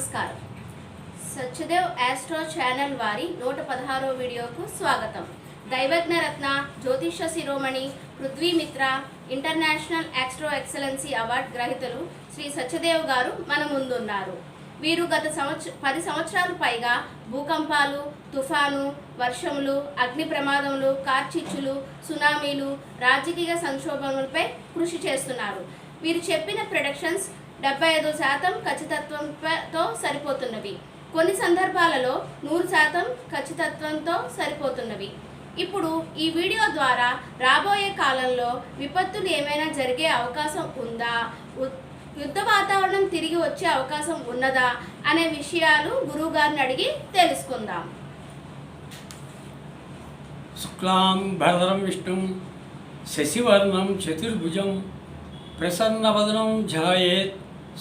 నమస్కారం. Satyadev astro channel వారి నూట పదహారో వీడియోకు స్వాగతం. దైవజ్ఞ రత్న జ్యోతిష శిరోమణి పృథ్వీమిత్ర ఇంటర్నేషనల్ ఆస్ట్రో ఎక్సలెన్సీ అవార్డు గ్రహీతలు శ్రీ సత్యదేవ్ గారు మన ముందున్నారు. వీరు గత సంవత్సర పది సంవత్సరాలు పైగా భూకంపాలు తుఫాను వర్షములు అగ్ని ప్రమాదములు కార్చిచ్చులు సునామీలు రాజకీయ సంక్షోభములపై కృషి చేస్తున్నారు. వీరు చెప్పిన ప్రొడక్షన్స్ డెబ్బై ఐదు శాతం ఖచ్చితత్వంతో సరిపోతున్నవి. కొన్ని సందర్భాలలో నూరు శాతం ఖచ్చితత్వంతో సరిపోతున్నవి. ఇప్పుడు ఈ వీడియో ద్వారా రాబోయే కాలంలో విపత్తులు ఏమైనా జరిగే అవకాశం ఉందా? యుద్ధ వాతావరణం తిరిగి వచ్చే అవకాశం ఉన్నదా? అనే విషయాలు గురువు గారిని అడిగి తెలుసుకుందాం. శుక్లాం భరదరం విష్ణుం శశివర్ణం చతుర్భుజం ప్రసన్నవదనం ఝాయేత్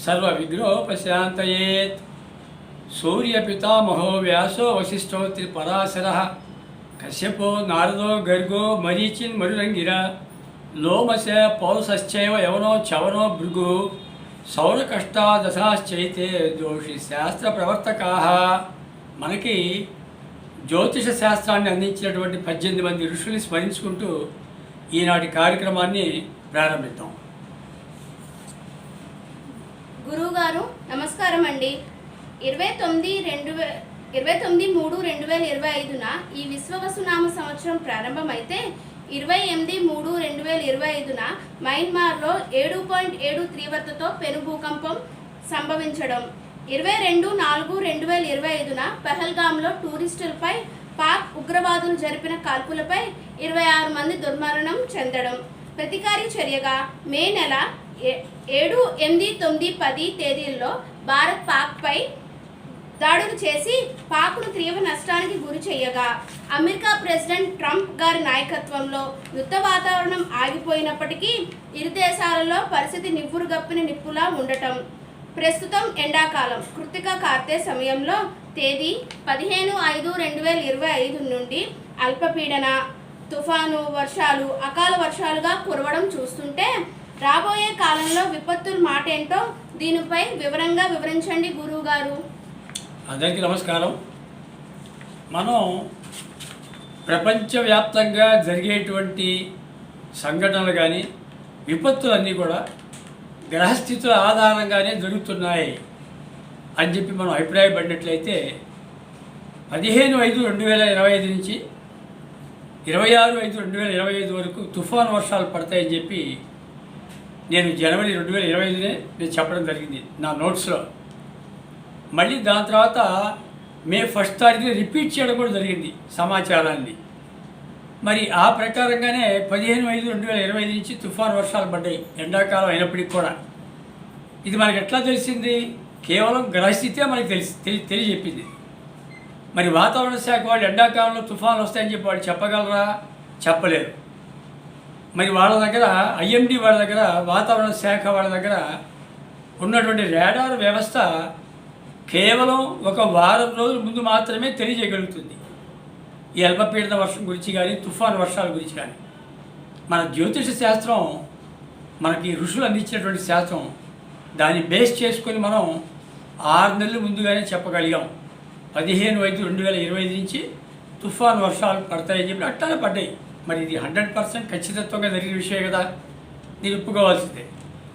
సర్వవిఘ్నోపశాంతయేత్ సూర్యపితామహో వ్యాసో వశిష్ఠో త్రిపరాశర కశ్యపో నారదో గర్గో మరీచిన్ మరురంగిర. లోమశ పౌరుషశ్చైవ యవనో చవనో భృగు. సౌరకష్టాదశాశ్చైతే దోషి శాస్త్ర ప్రవర్తకా మనకి జ్యోతిష శాస్త్రాన్ని అందించినటువంటి పద్దెనిమిది మంది ఋషుల్ని స్మరించుకుంటూ ఈనాటి కార్యక్రమాన్ని ప్రారంభిద్దాం. గురువు గారు నమస్కారం అండి ఇరవై తొమ్మిది రెండు వే ఇరవై తొమ్మిది మూడు రెండు వేల ఇరవై ఐదున ఈ విశ్వవసునామ సంవత్సరం ప్రారంభమైతే ఇరవై ఎనిమిది మూడు రెండు వేల ఇరవై ఐదున మయన్మార్లో ఏడు పాయింట్ ఏడు తీవ్రతతో పెను భూకంపం సంభవించడం. ఇరవై రెండు నాలుగు రెండు వేల ఇరవై ఐదున పెహల్గాంలో టూరిస్టులపై పాక్ ఉగ్రవాదులు జరిపిన కాల్పులపై ఇరవై ఆరు మంది దుర్మరణం చెందడం. ప్రతికారి చర్యగా మే నెల ఏడు ఎనిమిది తొమ్మిది పది తేదీల్లో భారత్ పాక్పై దాడులు చేసి పాక్ను తీవ్ర నష్టానికి గురి చేయగా అమెరికా ప్రెసిడెంట్ ట్రంప్ గారి నాయకత్వంలో యుద్ధ వాతావరణం ఆగిపోయినప్పటికీ ఇరు దేశాలలో పరిస్థితి నివ్వురుగప్పిన నిప్పులా ఉండటం. ప్రస్తుతం ఎండాకాలం. కృతిక కార్తె సమయంలో తేదీ పదిహేను ఐదు రెండు వేల ఇరవై ఐదు నుండి అల్పపీడన తుఫాను వర్షాలు అకాల వర్షాలుగా కురవడం చూస్తుంటే రాబోయే కాలంలో విపత్తుల మాట ఏంటో దీనిపై వివరంగా వివరించండి గురువు గారు అందరికీ నమస్కారం. మనం ప్రపంచవ్యాప్తంగా జరిగేటువంటి సంఘటనలు కానీ విపత్తులన్నీ కూడా గ్రహస్థితుల ఆధారంగానే జరుగుతున్నాయి అని చెప్పి మనం అభిప్రాయపడినట్లయితే పదిహేను ఐదు రెండు వేల ఇరవై ఐదు నుంచి ఇరవై ఆరు ఐదు రెండు వేల ఇరవై ఐదు వరకు తుఫాన్ వర్షాలు పడతాయని చెప్పి నేను జనవరి రెండు వేల ఇరవై ఐదునే నేను చెప్పడం జరిగింది నా నోట్స్లో. మళ్ళీ దాని తర్వాత మే ఫస్ట్ తారీఖున రిపీట్ చేయడం కూడా జరిగింది సమాచారాన్ని. మరి ఆ ప్రకారంగానే పదిహేను ఐదు రెండు వేల ఇరవై ఐదు నుంచి తుఫాన్ వర్షాలు పడ్డాయి ఎండాకాలం అయినప్పటికీ కూడా. ఇది మనకు ఎట్లా తెలిసింది? కేవలం గ్రహస్థితే మనకి తెలిసి తెలి తెలియజెప్పింది. మరి వాతావరణ శాఖ వాళ్ళు ఎండాకాలంలో తుఫాన్లు వస్తాయని చెప్పి వాళ్ళు చెప్పగలరా? చెప్పలేరు. మరి వాళ్ళ దగ్గర ఐఎండి వాళ్ళ దగ్గర వాతావరణ శాఖ వాళ్ళ దగ్గర ఉన్నటువంటి రాడార్ వ్యవస్థ కేవలం ఒక వారం రోజుల ముందు మాత్రమే తెలియజేయగలుగుతుంది. ఈ అల్పపీడన వర్షం గురించి కానీ తుఫాన్ వర్షాల గురించి కానీ మన జ్యోతిష శాస్త్రం మనకి ఋషులు అందించినటువంటి శాస్త్రం దాన్ని బేస్ చేసుకొని మనం ఆరు నెలలు ముందుగానే చెప్పగలిగాం. పదిహేను ఐదు రెండు వేల ఇరవై ఐదు నుంచి తుఫాన్ వర్షాలు పడతాయని చెప్పి అట్టానే పడ్డాయి. మరి ఇది హండ్రెడ్ పర్సెంట్ ఖచ్చితత్వంగా జరిగిన విషయం కదా? దీన్ని ఒప్పుకోవాల్సిందే.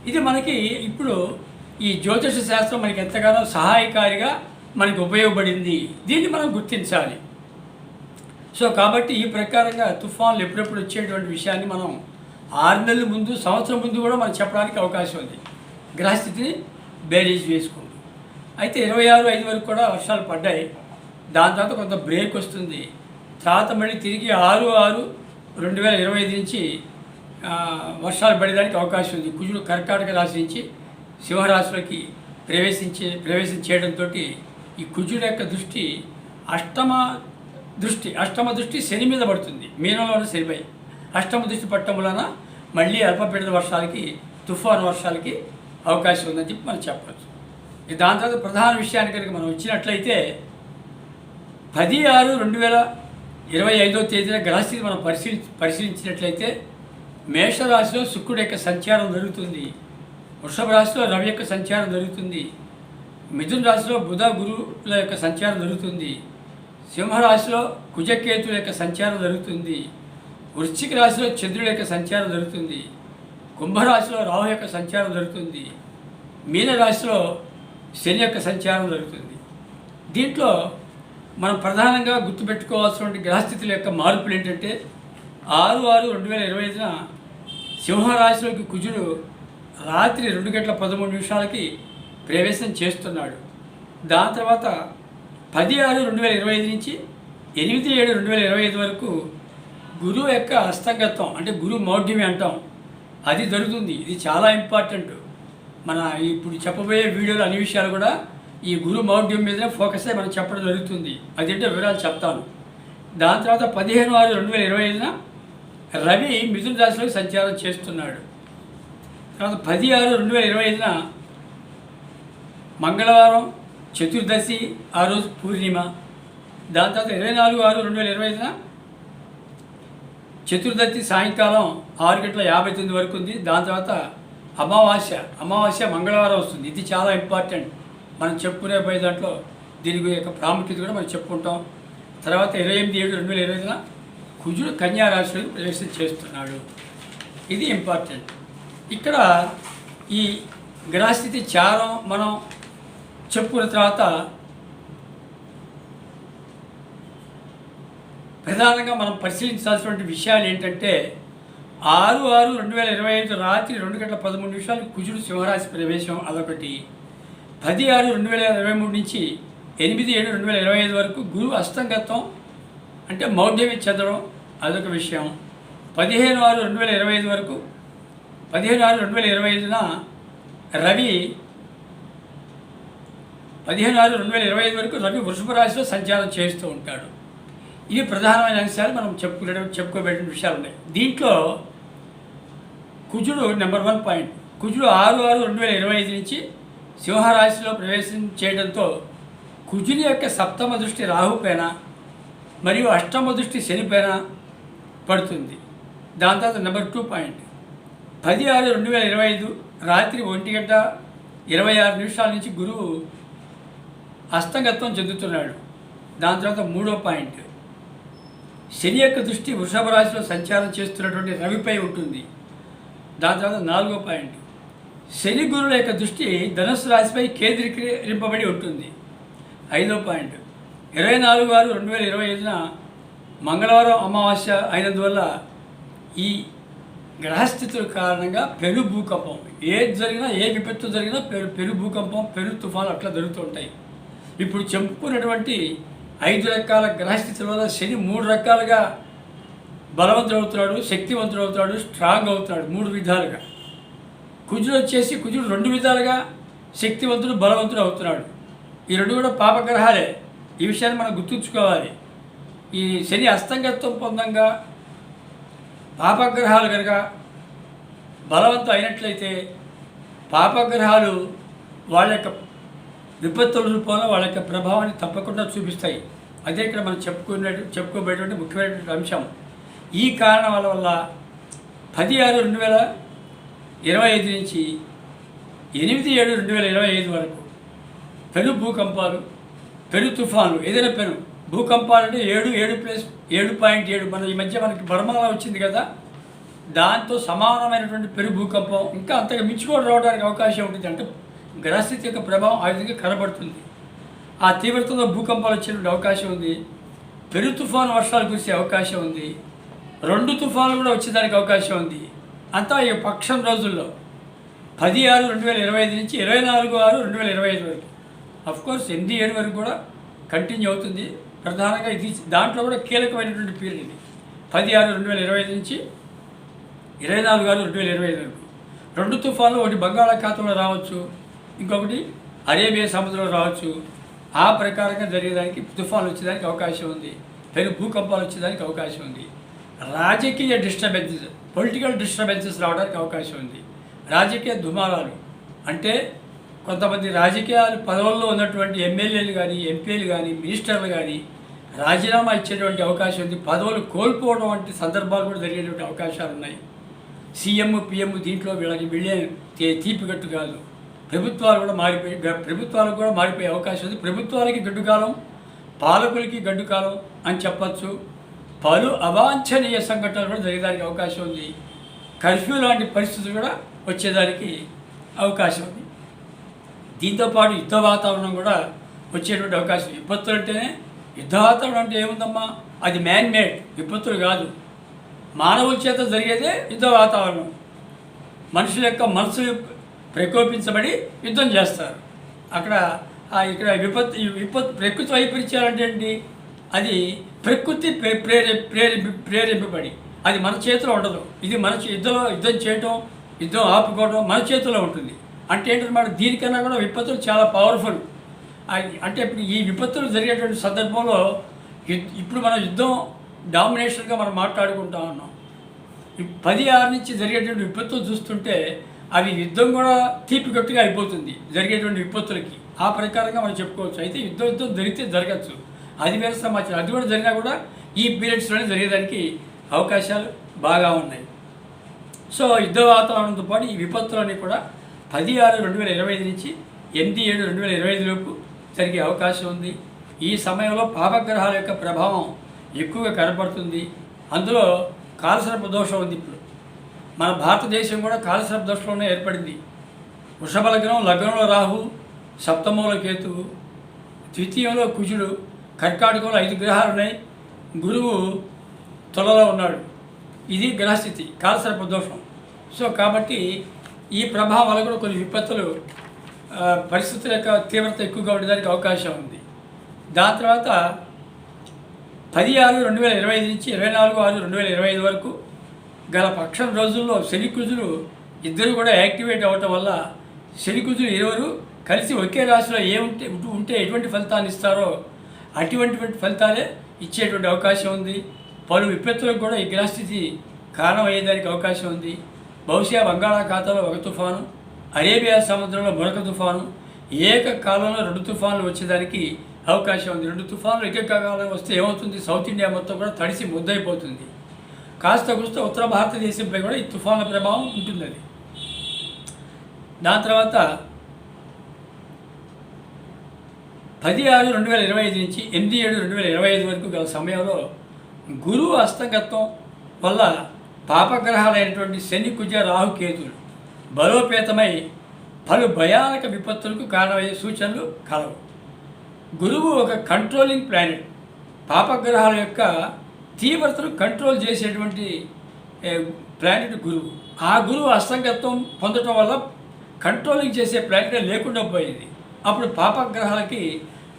ఇది మనకి ఇప్పుడు ఈ జ్యోతిష శాస్త్రం మనకి ఎంతగానో సహాయకారిగా మనకి ఉపయోగపడింది. దీన్ని మనం గుర్తించాలి. సో కాబట్టి ఈ ప్రకారంగా తుఫాన్లు ఎప్పుడెప్పుడు వచ్చేటువంటి విషయాన్ని మనం ఆరు నెలల ముందు సంవత్సరం ముందు కూడా మనం చెప్పడానికి అవకాశం ఉంది. గ్రహస్థితిని బేరీజ్ వేసుకుంటూ అయితే ఇరవై ఆరు ఐదు వరకు కూడా వర్షాలు పడ్డాయి. దాని తర్వాత కొంత బ్రేక్ వస్తుంది. తర్వాత మళ్ళీ తిరిగి ఆరు ఆరు రెండు వేల ఇరవై ఐదు నుంచి వర్షాలు పడేదానికి అవకాశం ఉంది. కుజుడు కర్కాటక రాశి నుంచి సింహరాశిలోకి ప్రవేశించే ప్రవేశం చేయడంతో ఈ కుజుడు యొక్క దృష్టి అష్టమ దృష్టి అష్టమ దృష్టి శని మీద పడుతుంది. మీనంలోనే శనిపై. అష్టమ దృష్టి పట్టడం వలన మళ్ళీ అల్పపీడన వర్షాలకి తుఫాను వర్షాలకి అవకాశం ఉందని చెప్పి మనం చెప్పవచ్చు. దాని తర్వాత ప్రధాన విషయానికి కనుక మనం వచ్చినట్లయితే పది ఆరు రెండు వేల ఇరవై ఐదో తేదీన గ్రహస్థితి మనం పరిశీలి పరిశీలించినట్లయితే మేషరాశిలో శుక్రుడు యొక్క సంచారం జరుగుతుంది. వృషభ రాశిలో రవి యొక్క సంచారం జరుగుతుంది. మిథున రాశిలో బుధ గురువుల యొక్క సంచారం జరుగుతుంది. సింహరాశిలో కుజకేతుల యొక్క సంచారం జరుగుతుంది. వృశ్చిక రాశిలో చంద్రుడి యొక్క సంచారం జరుగుతుంది. కుంభరాశిలో రాహు యొక్క సంచారం జరుగుతుంది. మీనరాశిలో శని యొక్క సంచారం జరుగుతుంది. దీంట్లో మనం ప్రధానంగా గుర్తుపెట్టుకోవాల్సిన గ్రహస్థితుల యొక్క మార్పులు ఏంటంటే ఆరు ఆరు రెండు వేల ఇరవై ఐదున సింహరాశిలోకి కుజుడు రాత్రి రెండు గంటల పదమూడు నిమిషాలకి ప్రవేశం చేస్తున్నాడు. దాని తర్వాత పది ఆరు రెండు వేల ఇరవై ఐదు నుంచి ఎనిమిది ఏడు రెండు వేల ఇరవై ఐదు వరకు గురువు యొక్క హస్తగతం అంటే గురు మౌఢ్యమి అంటాం. అది జరుగుతుంది. ఇది చాలా ఇంపార్టెంట్. మన ఇప్పుడు చెప్పబోయే వీడియోలు అన్ని విషయాలు కూడా ఈ గురు మౌఢ్యం మీదనే ఫోకస్ అయ్యి మనం చెప్పడం జరుగుతుంది. అదేంటో వివరాలు చెప్తాను. దాని తర్వాత పదిహేను ఆరు రెండు వేల ఇరవై ఐదున రవి మిథున రాశిలోకి సంచారం చేస్తున్నాడు. తర్వాత పది ఆరు రెండు వేల ఇరవై ఐదున మంగళవారం చతుర్దశి ఆ రోజు పూర్ణిమ. దాని తర్వాత ఇరవై నాలుగు ఆరు రెండు వేల ఇరవై ఐదున చతుర్దశి సాయంకాలం ఆరు గంటల యాభై తొమ్మిది వరకు ఉంది. దాని తర్వాత అమావాస్య అమావాస్య మంగళవారం వస్తుంది. ఇది చాలా ఇంపార్టెంట్. మనం చెప్పుకునే పోయే దాంట్లో దీని యొక్క ప్రాముఖ్యత కూడా మనం చెప్పుకుంటాం. తర్వాత ఇరవై ఎనిమిది ఏడు రెండు వేల ఇరవై ఐదున కుజుడు కన్యా రాశిలోకి ప్రవేశం చేస్తున్నాడు. ఇది ఇంపార్టెంట్ ఇక్కడ ఈ గ్రహస్థితి చారం మనం చెప్పుకున్న తర్వాత ప్రధానంగా మనం పరిశీలించాల్సినటువంటి విషయాలు ఏంటంటే ఆరు ఆరు రెండు వేల ఇరవై ఐదు రాత్రి రెండు గంటల పదమూడు నిమిషాలు కుజుడు సింహరాశి ప్రవేశం అదొకటి. పది ఆరు రెండు వేల ఇరవై మూడు నుంచి ఎనిమిది ఏడు రెండు వేల ఇరవై ఐదు వరకు గురువు అస్తంగత్వం అంటే మౌఢ్యమి చెందడం అదొక విషయం. పదిహేను ఆరు రెండు వేల ఇరవై ఐదు వరకు పదిహేను ఆరు రెండు వేల ఇరవై ఐదున రవి పదిహేను ఆరు రెండు వేల ఇరవై ఐదు వరకు రవి వృషభ రాశిలో సంచారం చేస్తూ ఉంటాడు. ఇవి ప్రధానమైన అంశాలు మనం చెప్పుకునే చెప్పుకోబెట్టిన విషయాలు ఉన్నాయి. దీంట్లో కుజుడు నెంబర్ వన్ పాయింట్ కుజుడు ఆరు ఆరు రెండు వేల ఇరవై ఐదు నుంచి సింహరాశిలో ప్రవేశం చేయడంతో కుజుని యొక్క సప్తమ దృష్టి రాహుపైన మరియు అష్టమ దృష్టి శనిపైన పడుతుంది. దాని తర్వాత నెంబర్ టూ పాయింట్ పది ఆరు రెండు వేల ఇరవై ఐదు రాత్రి ఒంటి గంట ఇరవై ఆరు నిమిషాల నుంచి గురువు అస్తంగత్వం చెందుతున్నాడు. దాని తర్వాత మూడో పాయింట్ శని యొక్క దృష్టి వృషభ రాశిలో సంచారం చేస్తున్నటువంటి రవిపై ఉంటుంది. దాని తర్వాత నాలుగో పాయింట్ శని గురుల యొక్క దృష్టి ధనుసు రాశిపై కేంద్రీకరింపబడి ఉంటుంది. ఐదో పాయింట్. ఇరవై నాలుగు ఆరు రెండు వేల ఇరవై ఐదున మంగళవారం అమావాస్య అయినందువల్ల ఈ గ్రహస్థితుల కారణంగా పెను భూకంపం. ఏది జరిగినా ఏ విపత్తు జరిగినా పెను పెను భూకంపం పెను తుఫాను అట్లా జరుగుతుంటాయి ఇప్పుడు చెప్పుకున్నటువంటి ఐదు రకాల గ్రహస్థితుల వల్ల శని మూడు రకాలుగా బలవంతుడు అవుతున్నాడు శక్తివంతుడు అవుతాడు స్ట్రాంగ్ అవుతాడు మూడు విధాలుగా. కుజుడు వచ్చేసి కుజుడు రెండు విధాలుగా శక్తివంతుడు బలవంతుడు అవుతున్నాడు. ఈ రెండు కూడా పాపగ్రహాలే. ఈ విషయాన్ని మనం గుర్తుంచుకోవాలి. ఈ శని అస్తంగత్వం పొందంగా పాపగ్రహాలు కనుక బలవంతం అయినట్లయితే పాపగ్రహాలు వాళ్ళ యొక్క విపత్తుల రూపంలో వాళ్ళ యొక్క ప్రభావాన్ని తప్పకుండా చూపిస్తాయి. అదే ఇక్కడ మనం చెప్పుకునే చెప్పుకోబోయేటువంటి ముఖ్యమైనటువంటి అంశం. ఈ కారణాల వల్ల పది ఆరు రెండు వేల ఇరవై ఐదు నుంచి ఎనిమిది ఏడు రెండు వేల ఇరవై ఐదు వరకు పెను భూకంపాలు పెను తుఫాను ఏదైనా పెను భూకంపాలు అంటే ఏడు ఏడు ప్లస్ ఏడు పాయింట్ ఏడు. మన ఈ మధ్య మనకి బర్మలా వచ్చింది కదా దాంతో సమానమైనటువంటి పెను భూకంపం ఇంకా అంతగా మించి కూడా రావడానికి అవకాశం ఉంటుంది అంటే గ్రహస్థితి యొక్క ప్రభావం ఆ విధంగా కనబడుతుంది. ఆ తీవ్రతలో భూకంపాలు వచ్చేటువంటి అవకాశం ఉంది పెను తుఫాను వర్షాలు కురిసే అవకాశం ఉంది రెండు తుఫాన్లు కూడా వచ్చేదానికి అవకాశం ఉంది. అంతా ఈ పక్షం రోజుల్లో పది ఆరు రెండు వేల ఇరవై ఐదు నుంచి ఇరవై నాలుగు ఆరు రెండు వేల ఇరవై ఐదు వరకు. అఫ్ కోర్స్ ఎనిమిది ఏడు వరకు కూడా కంటిన్యూ అవుతుంది. ప్రధానంగా ఇది దాంట్లో కూడా కీలకమైనటువంటి పీరియడ్ ఇది. పది ఆరు రెండు వేల ఇరవై ఐదు నుంచి ఇరవై నాలుగు ఆరు రెండు వేల ఇరవై ఐదు వరకు. రెండు తుఫాన్లు ఒకటి బంగాళాఖాతంలో రావచ్చు ఇంకొకటి అరేబియా సముద్రంలో రావచ్చు. ఆ ప్రకారంగా జరిగేదానికి తుఫాన్లు వచ్చేదానికి అవకాశం ఉంది. పెను భూకంపాలు వచ్చేదానికి అవకాశం ఉంది. రాజకీయ డిస్టర్బెన్సెస్ పొలిటికల్ డిస్టర్బెన్సెస్ రావడానికి అవకాశం ఉంది. రాజకీయ దుమారాలు. అంటే కొంతమంది రాజకీయాలు పదవుల్లో ఉన్నటువంటి ఎమ్మెల్యేలు కానీ ఎంపీలు కానీ మినిస్టర్లు కానీ రాజీనామా ఇచ్చేటువంటి అవకాశం ఉంది. పదవులు కోల్పోవడం వంటి సందర్భాలు కూడా జరిగేటువంటి అవకాశాలు ఉన్నాయి. సీఎం పిఎం దీంట్లో వీళ్ళకి వీళ్ళే తీపి గట్టు కాదు. ప్రభుత్వాలు కూడా మారిపోయి ప్రభుత్వాలకు కూడా మారిపోయే అవకాశం ఉంది. ప్రభుత్వాలకి గడ్డు కాలం పాలకులకి గడ్డు కాలం అని చెప్పచ్చు. పలు అవాంఛనీయ సంఘటనలు కూడా జరిగేదానికి అవకాశం ఉంది. కర్ఫ్యూ లాంటి పరిస్థితులు కూడా వచ్చేదానికి అవకాశం ఉంది. దీంతోపాటు యుద్ధ వాతావరణం కూడా వచ్చేటువంటి అవకాశం విపత్తులు అంటేనే యుద్ధ వాతావరణం అంటే ఏముందమ్మా? అది మ్యాన్ మేడ్ విపత్తులు కాదు. మానవుల చేత జరిగేదే యుద్ధ వాతావరణం. మనుషుల యొక్క మనసు ప్రకోపించబడి యుద్ధం చేస్తారు. అక్కడ ఇక్కడ విపత్తు విపత్తు ప్రకృతి వైపరీత్యాలు అంటే అది ప్రకృతి ప్రే- ప్రేరే ప్రేరేపి ప్రేరేపబడి. అది మన చేతిలో ఉండదు. ఇది మన చే- యుద్ధంలో యుద్ధం చేయటం యుద్ధం ఆపుకోవడం మన చేతిలో ఉంటుంది. అంటే ఏంటన్నమాట దీనికన్నా కూడా విపత్తులు చాలా పవర్ఫుల్ అది- అంటే ఇప్పుడు ఈ విపత్తులు జరిగేటువంటి సందర్భంలో యుద్- ఇప్పుడు మనం యుద్ధం డామినేషన్గా మనం మాట్లాడుకుంటా ఉన్నాం. పది ఆరు నుంచి జరిగేటువంటి విపత్తులు చూస్తుంటే అవి యుద్ధం కూడా తీపికట్టుగా అయిపోతుంది జరిగేటువంటి విపత్తులకి. ఆ ప్రకారంగా మనం చెప్పుకోవచ్చు. అయితే యుద్ధం యుద్ధం జరిగితే జరగచ్చు. అది వేరే సమాచారం. అది కూడా జరిగినా కూడా ఈ పీరియడ్స్లోనే జరిగేదానికి అవకాశాలు బాగా ఉన్నాయి. సో యుద్ధ వాతావరణంతో పాటు ఈ విపత్తులన్నీ కూడా పది ఆరు రెండు వేల ఇరవై ఐదు నుంచి ఎనిమిది ఏడు రెండు వేల ఇరవై ఐదు లోపు జరిగే అవకాశం ఉంది. ఈ సమయంలో పాపగ్రహాల యొక్క ప్రభావం ఎక్కువగా కనపడుతుంది. అందులో కాలసర్ప దోషం ఉంది ఇప్పుడు. మన భారతదేశం కూడా కాలసర్ప దోషంలోనే ఏర్పడింది. వృషభ లగ్నం లగ్నంలో రాహు సప్తమంలో కేతువు ద్వితీయంలో కుజుడు కర్కాటకంలో ఐదు గ్రహాలు ఉన్నాయి. గురువు తొలలో ఉన్నాడు. ఇది గ్రహస్థితి కాలసర్ప దోషం. సో కాబట్టి ఈ ప్రభావం వల్ల కూడా కొన్ని విపత్తులు పరిస్థితుల యొక్క తీవ్రత ఎక్కువగా ఉండడానికి అవకాశం ఉంది. దాని తర్వాత పది ఆరు రెండు వేల ఇరవై ఐదు నుంచి ఇరవై నాలుగు ఆరు రెండు వేల ఇరవై ఐదు వరకు గల పక్షం రోజుల్లో శనికుజులు ఇద్దరు కూడా యాక్టివేట్ అవ్వటం వల్ల శనికుజులు ఇరువురు కలిసి ఒకే రాశిలో ఏముంటే ఉంటే ఎటువంటి ఫలితాన్ని ఇస్తారో అటువంటి ఫలితాలే ఇచ్చేటువంటి అవకాశం ఉంది. పలు విపత్తులకు కూడా ఈ గ్రహస్థితి కారణమయ్యేదానికి అవకాశం ఉంది. బహుశా బంగాళాఖాతంలో ఒక తుఫాను అరేబియా సముద్రంలో మరొక తుఫాను ఏక కాలంలో రెండు తుఫాన్లు వచ్చేదానికి అవకాశం ఉంది. రెండు తుఫాన్లు ఏక కాలంలో వస్తే ఏమవుతుంది? సౌత్ ఇండియా మొత్తం కూడా తడిసి ముద్దయిపోతుంది. కాస్త కూస్త ఉత్తర భారతదేశంపై కూడా ఈ తుఫాన్ల ప్రభావం ఉంటుంది అది దాని తర్వాత పది ఆరు రెండు వేల ఇరవై ఐదు నుంచి ఎనిమిది ఏడు రెండు వేల ఇరవై ఐదు వరకు గల సమయంలో గురువు హస్తగత్వం వల్ల పాపగ్రహాలైనటువంటి శని కుజ రాహు కేతులు బలోపేతమై పలు భయానక విపత్తులకు కారణమయ్యే సూచనలు కలవు. గురువు ఒక కంట్రోలింగ్ ప్లానెట్. పాపగ్రహాల యొక్క తీవ్రతను కంట్రోల్ చేసేటువంటి ప్లానెట్ గురువు. ఆ గురువు అస్తంగత్వం పొందటం వల్ల కంట్రోలింగ్ చేసే ప్లానెట్ లేకుండా పోయింది. అప్పుడు పాపగ్రహాలకి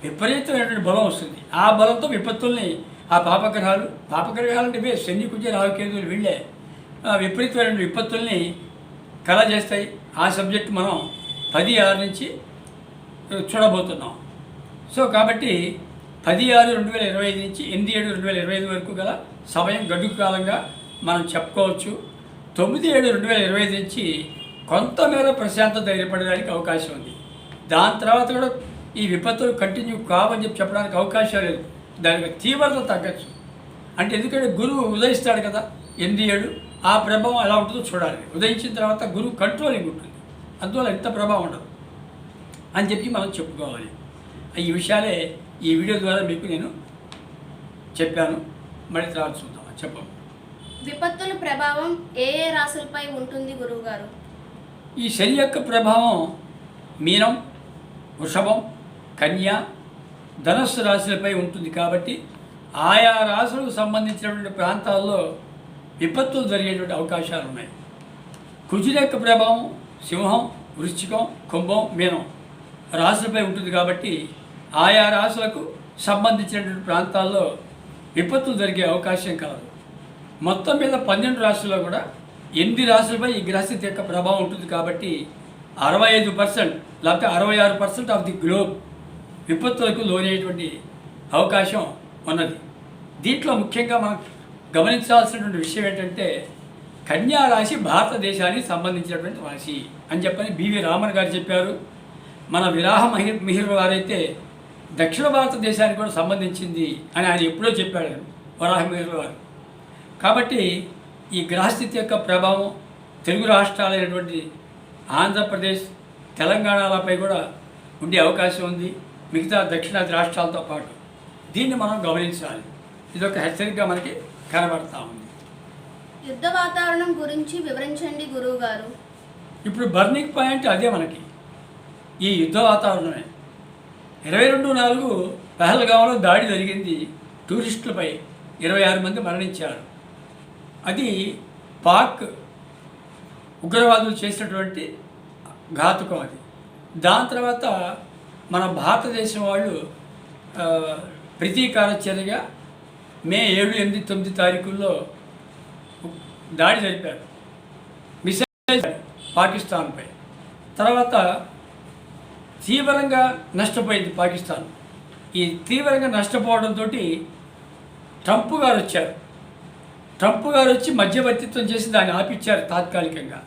విపరీతమైనటువంటి బలం వస్తుంది. ఆ బలంతో విపత్తుల్ని ఆ పాపగ్రహాలు పాపగ్రహాలు అంటే ఇవే శని కుజ రాహుకేతువులు వీళ్ళే విపరీతమైన విపత్తుల్ని కళ చేస్తాయి ఆ సబ్జెక్ట్ మనం పది ఆరు నుంచి చూడబోతున్నాం. సో కాబట్టి పది ఆరు రెండు వేల ఇరవై ఐదు నుంచి ఎనిమిది ఏడు రెండు వేల ఇరవై ఐదు వరకు గల సమయం గడుగు కాలంగా మనం చెప్పుకోవచ్చు. తొమ్మిది ఏడు రెండు వేల ఇరవై ఐదు నుంచి కొంతమేర ప్రశాంతత ఏర్పడడానికి అవకాశం ఉంది. దాని తర్వాత కూడా ఈ విపత్తులు కంటిన్యూ కావని చెప్పి చెప్పడానికి అవకాశం లేదు. దానికి తీవ్రత తగ్గచ్చు. అంటే ఎందుకంటే గురువు ఉదయిస్తాడు కదా ఏడు ఆ ప్రభావం ఎలా ఉంటుందో చూడాలి. ఉదయించిన తర్వాత గురువు కంట్రోలింగ్ ఉంటుంది. అందువల్ల ఎంత ప్రభావం ఉండదు. అని చెప్పి మనం చెప్పుకోవాలి. ఈ విషయాలే ఈ వీడియో ద్వారా మీకు నేను చెప్పాను. మళ్ళీ తర్వాత చూద్దాం. చెప్పండి. విపత్తుల ప్రభావం ఏ ఏ రాశులపై ఉంటుంది గురువుగారు? ఈ శని యొక్క ప్రభావం మీనం వృషభం కన్య ధనస్సు రాశులపై ఉంటుంది కాబట్టి ఆయా రాశులకు సంబంధించినటువంటి ప్రాంతాల్లో విపత్తులు జరిగేటువంటి అవకాశాలు ఉన్నాయి. కుజుల యొక్క ప్రభావం సింహం వృశ్చికం కుంభం మీనం రాశులపై ఉంటుంది కాబట్టి ఆయా రాశులకు సంబంధించినటువంటి ప్రాంతాల్లో విపత్తులు జరిగే అవకాశం కలదు మొత్తం మీద పన్నెండు రాశుల్లో కూడా ఎనిమిది రాశులపై ఈ గ్రహస్థితి యొక్క ప్రభావం ఉంటుంది కాబట్టి అరవై ఐదు పర్సెంట్ లేకపోతే అరవై ఆరు పర్సెంట్ ఆఫ్ ది గ్లోబ్ విపత్తులకు లోనయ్యేటువంటి అవకాశం ఉన్నది. దీంట్లో ముఖ్యంగా మనం గమనించాల్సినటువంటి విషయం ఏంటంటే కన్యా రాశి భారతదేశానికి సంబంధించినటువంటి రాశి అని చెప్పని బివి రామన్ గారు చెప్పారు. మన విరాహ మహిర్ మిహిర్ వారైతే దక్షిణ భారతదేశానికి కూడా సంబంధించింది అని ఆయన ఎప్పుడో చెప్పాడు. వరాహ మిహిర్ వారు. కాబట్టి ఈ గ్రహస్థితి యొక్క ప్రభావం తెలుగు రాష్ట్రాలైనటువంటి ఆంధ్రప్రదేశ్ తెలంగాణలపై కూడా ఉండే అవకాశం ఉంది. మిగతా దక్షిణాది రాష్ట్రాలతో పాటు దీన్ని మనం గమనించాలి. ఇదొక హెచ్చరికగా మనకి కనబడతా ఉంది. యుద్ధ వాతావరణం గురించి వివరించండి గురువు గారు ఇప్పుడు బర్నింగ్ పాయింట్ అదే మనకి. ఈ యుద్ధ వాతావరణమే. ఇరవై రెండు నాలుగు పహల్గాంలో దాడి జరిగింది. టూరిస్టులపై ఇరవై ఆరు మంది మరణించారు. అది పాక్ ఉగ్రవాదులు చేసినటువంటి ఘాతుకం అది. దాని తర్వాత మన భారతదేశం వాళ్ళు ప్రతీకార చర్యగా మే ఏడు ఎనిమిది తొమ్మిది తారీఖుల్లో దాడి జరిపారు. మిసైల్ పాకిస్తాన్పై. తర్వాత తీవ్రంగా నష్టపోయింది పాకిస్తాన్. ఈ తీవ్రంగా నష్టపోవడంతో ట్రంప్ గారు వచ్చారు. ట్రంప్ గారు వచ్చి మధ్యవర్తిత్వం చేసి దాన్ని ఆపిచ్చారు తాత్కాలికంగా.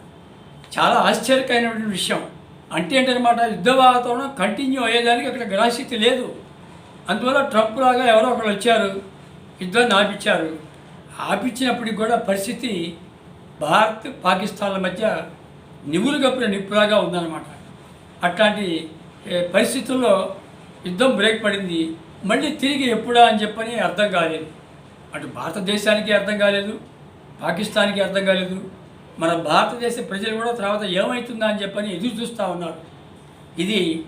చాలా ఆశ్చర్యకరమైనటువంటి విషయం. అంటే ఏంటనమాట యుద్ధ వాతావరణం కంటిన్యూ అయ్యేదానికి అక్కడ గ్రహశక్తి లేదు. అందువల్ల ట్రంప్ లాగా ఎవరో ఒకరు వచ్చారు యుద్ధాన్ని ఆపించారు. ఆపించినప్పటికి కూడా పరిస్థితి భారత్ పాకిస్తాన్ల మధ్య నివులు కప్పిన నిప్పులాగా ఉందన్నమాట. అట్లాంటి పరిస్థితుల్లో యుద్ధం బ్రేక్ పడింది. మళ్ళీ తిరిగి ఎప్పుడా అని చెప్పని అర్థం కాలేదు. అటు భారతదేశానికి అర్థం కాలేదు పాకిస్తాన్కి అర్థం కాలేదు. మన భారతదేశ ప్రజలు కూడా తర్వాత ఏమవుతుందా అని చెప్పని ఎదురు చూస్తూ ఉన్నారు. ఇది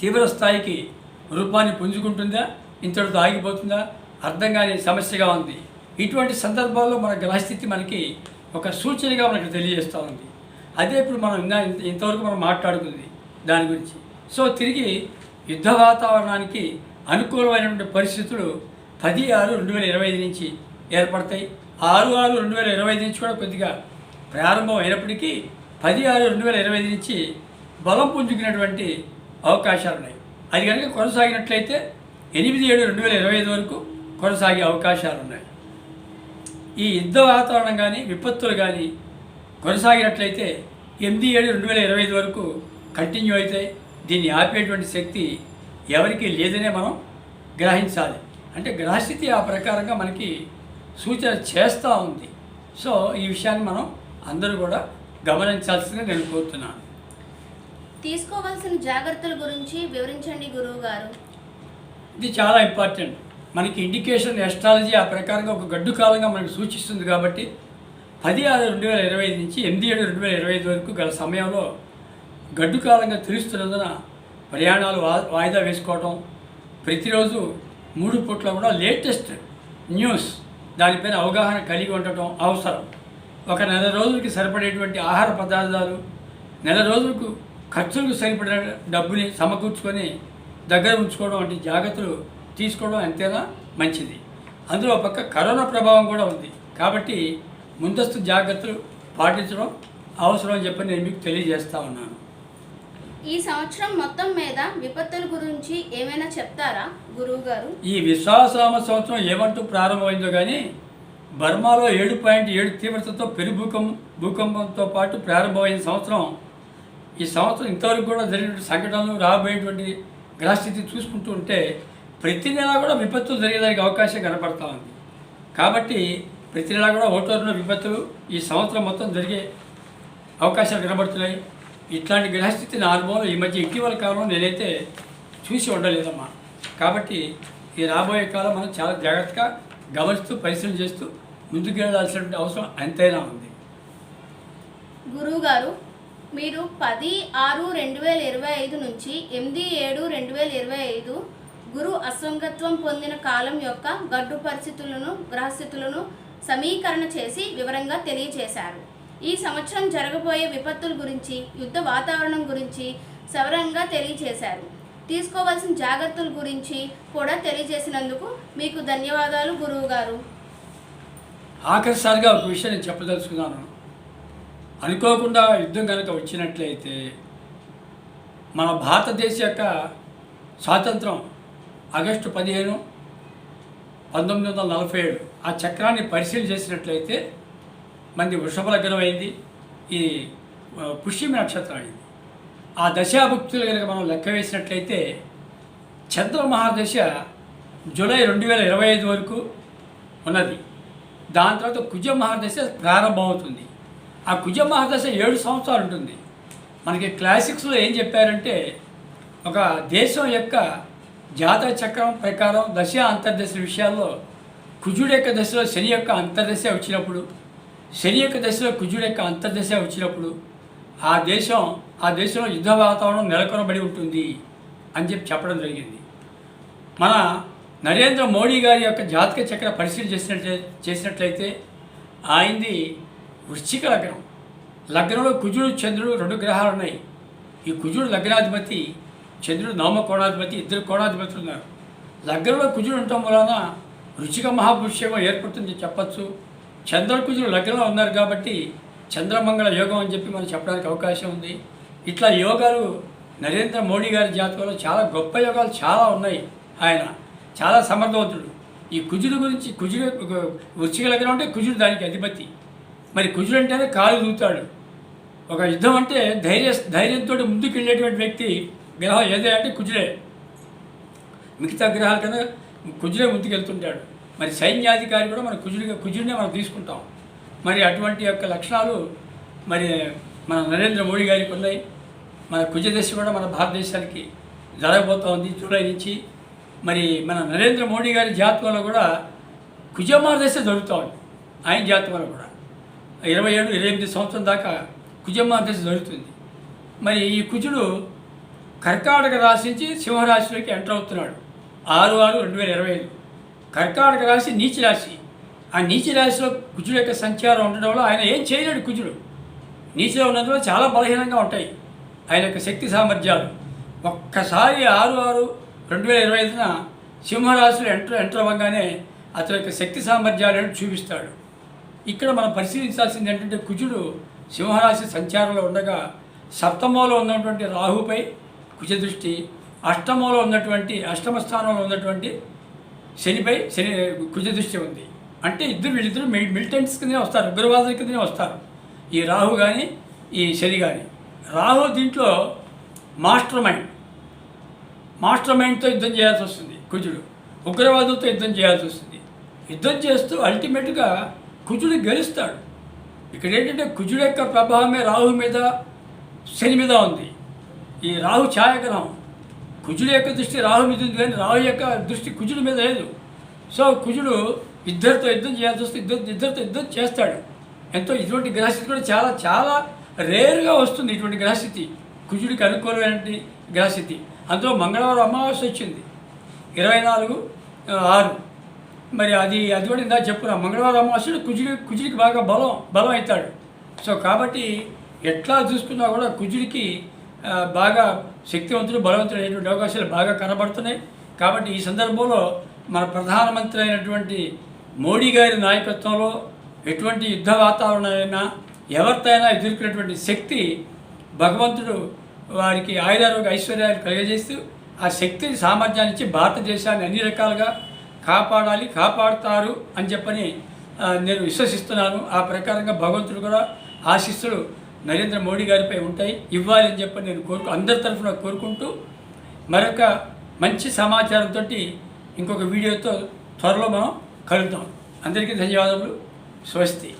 తీవ్ర స్థాయికి రూపాన్ని పుంజుకుంటుందా? ఇంతటితో ఆగిపోతుందా? అర్థం కాని సమస్యగా ఉంది. ఇటువంటి సందర్భాల్లో మన గ్రహస్థితి మనకి ఒక సూచనగా మనకు తెలియజేస్తూ ఉంది. అదే ఇప్పుడు మనం ఇంతవరకు మనం మాట్లాడుకుంది దాని గురించి. సో తిరిగి యుద్ధ వాతావరణానికి అనుకూలమైనటువంటి పరిస్థితులు పది ఆరు రెండు వేల ఇరవై ఐదు నుంచి ఏర్పడతాయి. ఆరు ఆరు రెండు వేల ఇరవై ఐదు నుంచి కూడా కొద్దిగా ప్రారంభం అయినప్పటికీ పది ఆరు రెండు వేల ఇరవై ఐదు నుంచి బలం పుంజుకునేటువంటి అవకాశాలు ఉన్నాయి. అది కనుక కొనసాగినట్లయితే ఎనిమిది ఏడు రెండు వేల ఇరవై ఐదు వరకు కొనసాగే అవకాశాలు ఉన్నాయి. ఈ యుద్ధ వాతావరణం కానీ విపత్తులు కానీ కొనసాగినట్లయితే ఎనిమిది ఏడు రెండు వేల ఇరవై ఐదు వరకు కంటిన్యూ అవుతాయి. దీన్ని ఆపేటువంటి శక్తి ఎవరికీ లేదనే మనం గ్రహించాలి. అంటే గ్రహస్థితి ఆ ప్రకారంగా మనకి సూచన చేస్తూ ఉంది. సో ఈ విషయాన్ని మనం అందరూ కూడా గమనించాల్సిందిగా నేను కోరుతున్నాను. తీసుకోవాల్సిన జాగ్రత్తల గురించి వివరించండి గురువు గారు. ఇది చాలా ఇంపార్టెంట్. మనకి ఇండికేషన్ ఎస్ట్రాలజీ ఆ ప్రకారంగా ఒక గడ్డు కాలంగా మనకి సూచిస్తుంది కాబట్టి పది ఆరు రెండు వేల ఇరవై ఐదు నుంచి ఎనిమిది ఏడు రెండు వేల ఇరవై ఐదు వరకు గల సమయంలో గడ్డు కాలంగా తెలుస్తున్నందున ప్రయాణాలు వాయిదా వేసుకోవడం ప్రతిరోజు మూడు పూట్ల కూడా లేటెస్ట్ న్యూస్ దానిపైన అవగాహన కలిగి ఉండటం అవసరం. ఒక నెల రోజులకి సరిపడేటువంటి ఆహార పదార్థాలు నెల రోజులకు ఖర్చులకు సరిపడే డబ్బుని సమకూర్చుకొని దగ్గర ఉంచుకోవడం వంటి జాగ్రత్తలు తీసుకోవడం ఎంతైనా మంచిది. అందులో ఒక పక్క కరోనా ప్రభావం కూడా ఉంది. కాబట్టి ముందస్తు జాగ్రత్తలు పాటించడం అవసరం అని చెప్పి నేను మీకు తెలియజేస్తా ఉన్నాను. ఈ సంవత్సరం మొత్తం మీద విపత్తుల గురించి ఏమైనా చెప్తారా గురువు గారు ఈ విశ్వాసనామ సంవత్సరం ఏమంటూ ప్రారంభమైందో కానీ బర్మాలో ఏడు పాయింట్ ఏడు తీవ్రతతో పెను భూకం భూకంపంతో పాటు ప్రారంభమైన సంవత్సరం ఈ సంవత్సరం ఇంతవరకు కూడా జరిగినటువంటి సంఘటనలు రాబోయేటువంటి గ్రహస్థితి చూసుకుంటూ ఉంటే ప్రతి నెల కూడా విపత్తులు జరిగేదానికి అవకాశం కనపడతా ఉంది. కాబట్టి ప్రతి నెల కూడా ఓటర్లో విపత్తులు ఈ సంవత్సరం మొత్తం జరిగే అవకాశాలు కనబడుతున్నాయి. ఇట్లాంటి గ్రహస్థితి నా అనుభవంలో ఈ మధ్య ఇటీవల కాలంలో నేనైతే చూసి ఉండలేదమ్మా. కాబట్టి ఈ రాబోయే కాలం మనం చాలా జాగ్రత్తగా గమనిస్తూ పరిశీలన చేస్తూ ముందుకు వెళ్ళాల్సినటువంటి అవసరం ఎంతైనా ఉంది. గురువు గారు మీరు పది ఆరు రెండు వేల ఇరవై ఐదు నుంచి ఎనిమిది ఏడు రెండు వేల ఇరవై ఐదు గురు అసంగత్వం పొందిన కాలం యొక్క గడ్డు పరిస్థితులను గ్రహస్థితులను సమీకరణ చేసి వివరంగా తెలియజేశారు. ఈ సంవత్సరం జరగబోయే విపత్తుల గురించి యుద్ధ వాతావరణం గురించి సవరంగా తెలియజేశారు. తీసుకోవాల్సిన జాగ్రత్తల గురించి కూడా తెలియజేసినందుకు మీకు ధన్యవాదాలు గురువు గారు. ఆఖరిసారిగా ఒక విషయం నేను చెప్పదలుచుకున్నాను. అనుకోకుండా యుద్ధం కనుక వచ్చినట్లయితే మన భారతదేశ యొక్క స్వాతంత్రం ఆగస్టు పదిహేను పంతొమ్మిది వందల నలభై ఏడు ఆ చక్రాన్ని పరిశీలన చేసినట్లయితే మంది వృషభ లగ్నం అయింది ఈ పుష్యమి నక్షత్రం అయింది ఆ దశాభుక్తులు కనుక మనం లెక్క వేసినట్లయితే చంద్ర మహాదశ జూలై రెండు వేల ఇరవై ఐదు వరకు ఉన్నది. దాని తర్వాత కుజ మహాదశ ప్రారంభమవుతుంది. ఆ కుజ మహాదశ ఏడు సంవత్సరాలు ఉంటుంది. మనకి క్లాసిక్స్లో ఏం చెప్పారంటే ఒక దేశం యొక్క జాతక చక్రం ప్రకారం దశ అంతర్దశ విషయాల్లో కుజుడు యొక్క దశలో శని యొక్క అంతర్దశ వచ్చినప్పుడు శని యొక్క దశలో కుజుడు యొక్క అంతర్దశ వచ్చినప్పుడు ఆ దేశం ఆ దేశంలో యుద్ధ వాతావరణం నెలకొనబడి ఉంటుంది అని చెప్పి చెప్పడం జరిగింది. మన నరేంద్ర మోడీ గారి యొక్క జాతక చక్ర పరిశీలన చేసినట్లే చేసినట్లయితే ఆయనది వృశ్చిక లగ్నం. లగ్నంలో కుజుడు చంద్రుడు రెండు గ్రహాలు ఉన్నాయి. ఈ కుజుడు లగ్నాధిపతి చంద్రుడు నవమ కోణాధిపతి ఇద్దరు కోణాధిపతులు ఉన్నారు. లగ్నంలో కుజుడు ఉండటం వలన రుచిక మహాపురుషయోగం ఏర్పడుతుంది చెప్పచ్చు. చంద్రకుజులు లగ్నంలో ఉన్నారు కాబట్టి చంద్రమంగళ యోగం అని చెప్పి మనం చెప్పడానికి అవకాశం ఉంది. ఇట్లా యోగాలు నరేంద్ర మోడీ గారి జాతకంలో చాలా గొప్ప యోగాలు చాలా ఉన్నాయి. ఆయన చాలా సమర్థవంతుడు. ఈ కుజుడు గురించి కుజుడు వృచ్చిక లగ్నం అంటే కుజుడు దానికి అధిపతి. మరి కుజుడు అంటేనే కాలు దూతాడు. ఒక యుద్ధం అంటే ధైర్య ధైర్యంతో ముందుకు వెళ్ళేటువంటి వ్యక్తి గ్రహం ఏదే అంటే కుజుడే. మిగతా గ్రహాల కన్నా కుజుడే ముందుకు వెళ్తుంటాడు మరి సైన్యాధికారి కూడా మన కుజుడిగా కుజుడినే మనం తీసుకుంటాం. మరి అటువంటి యొక్క లక్షణాలు మరి మన నరేంద్ర మోడీ గారికి ఉన్నాయి. మన కుజదశ కూడా మన భారతదేశానికి జరగబోతోంది జూలై నుంచి. మరి మన నరేంద్ర మోడీ గారి జాతకంలో కూడా కుజమార్దశ దశ జరుగుతోంది ఆయన జాతకంలో కూడా. ఇరవై ఏడు ఇరవై ఎనిమిది సంవత్సరం దాకా కుజమార్దశ జరుగుతుంది. మరి ఈ కుజుడు కర్కాటక రాశి నుంచి సింహరాశిలోకి ఎంటర్ అవుతున్నాడు. ఆరు ఆరు రెండు వేల ఇరవై ఐదు. కర్కాటక రాశి నీచ రాశి. ఆ నీచ రాశిలో కుజుడు యొక్క సంచారం ఉండడం వల్ల ఆయన ఏం చేయలేడు కుజుడు. నీచలో ఉన్నందులో చాలా బలహీనంగా ఉంటాయి. ఆయన యొక్క శక్తి సామర్థ్యాలు. ఒక్కసారి ఆరు ఆరు రెండు వేల ఇరవై ఐదున సింహరాశిలో ఎంటర్ ఎంటర్ అవ్వగానే అతని యొక్క శక్తి సామర్థ్యాలను చూపిస్తాడు. ఇక్కడ మనం పరిశీలించాల్సింది ఏంటంటే కుజుడు సింహరాశి సంచారంలో ఉండగా సప్తమంలో ఉన్నటువంటి రాహుపై కుజ దృష్టి అష్టమంలో ఉన్నటువంటి అష్టమ స్థానంలో ఉన్నటువంటి శనిపై శని కుజ దృష్టి ఉంది. అంటే ఇద్దరు వీళ్ళిద్దరు మిల్ మిలిటెంట్స్ కిందనే వస్తారు ఉగ్రవాదుల కిందనే వస్తారు. ఈ రాహు కానీ ఈ శని కానీ రాహు దీంట్లో మాస్టర్ మైండ్ మాస్టర్ మైండ్తో యుద్ధం చేయాల్సి వస్తుంది కుజుడు. ఉగ్రవాదులతో యుద్ధం చేయాల్సి వస్తుంది. యుద్ధం చేస్తూ అల్టిమేట్గా కుజుడు గెలుస్తాడు. ఇక్కడ ఏంటంటే కుజుడు యొక్క ప్రభావమే రాహు మీద శని మీద ఉంది. ఈ రాహు ఛాయాగ్రహం. కుజుడు యొక్క దృష్టి రాహు మీద ఉంది కానీ రాహు యొక్క దృష్టి కుజుడి మీద లేదు. సో కుజుడు ఇద్దరితో యుద్ధం చేయాల్సి వస్తే ఇద్దరు ఇద్దరితో యుద్ధం చేస్తాడు. ఎంతో ఇటువంటి గ్రహస్థితి కూడా చాలా చాలా రేరుగా వస్తుంది ఇటువంటి గ్రహస్థితి. కుజుడికి అనుకూలమైనటువంటి గ్రహస్థితి. అందులో మంగళవారం అమావాస్య వచ్చింది. ఇరవై నాలుగు ఆరు. మరి అది అది కూడా ఇందా చెప్పుకున్నాం. మంగళవారం అమావాస్యుడు కుజుడి కుజుడికి బాగా బలం బలం అవుతాడు సో కాబట్టి ఎట్లా చూసుకున్నా కూడా కుజుడికి బాగా శక్తివంతులు బలవంతులు అయినటువంటి అవకాశాలు బాగా కనబడుతున్నాయి. కాబట్టి ఈ సందర్భంలో మన ప్రధానమంత్రి అయినటువంటి మోడీ గారి నాయకత్వంలో ఎటువంటి యుద్ధ వాతావరణమైనా ఎవరితోనైనా ఎదుర్కొనేటువంటి శక్తి భగవంతుడు వారికి ఆయుధారోగ్య ఐశ్వర్యాలు కలిగజేస్తూ ఆ శక్తి సామర్థ్యాన్ని ఇచ్చి భారతదేశాన్ని అన్ని రకాలుగా కాపాడాలి కాపాడుతారు అని చెప్పని నేను విశ్వసిస్తున్నాను. ఆ ప్రకారంగా భగవంతుడు కూడా ఆశిస్తుడు. నరేంద్ర మోడీ గారిపై ఉంటాయి. ఇవ్వాలని చెప్పి చెప్పని నేను కోరుకు అందరి తరఫున కోరుకుంటూ మరొక మంచి సమాచారంతో ఇంకొక వీడియోతో త్వరలో మనం కలుద్దాం. అందరికీ ధన్యవాదములు. స్వస్తి.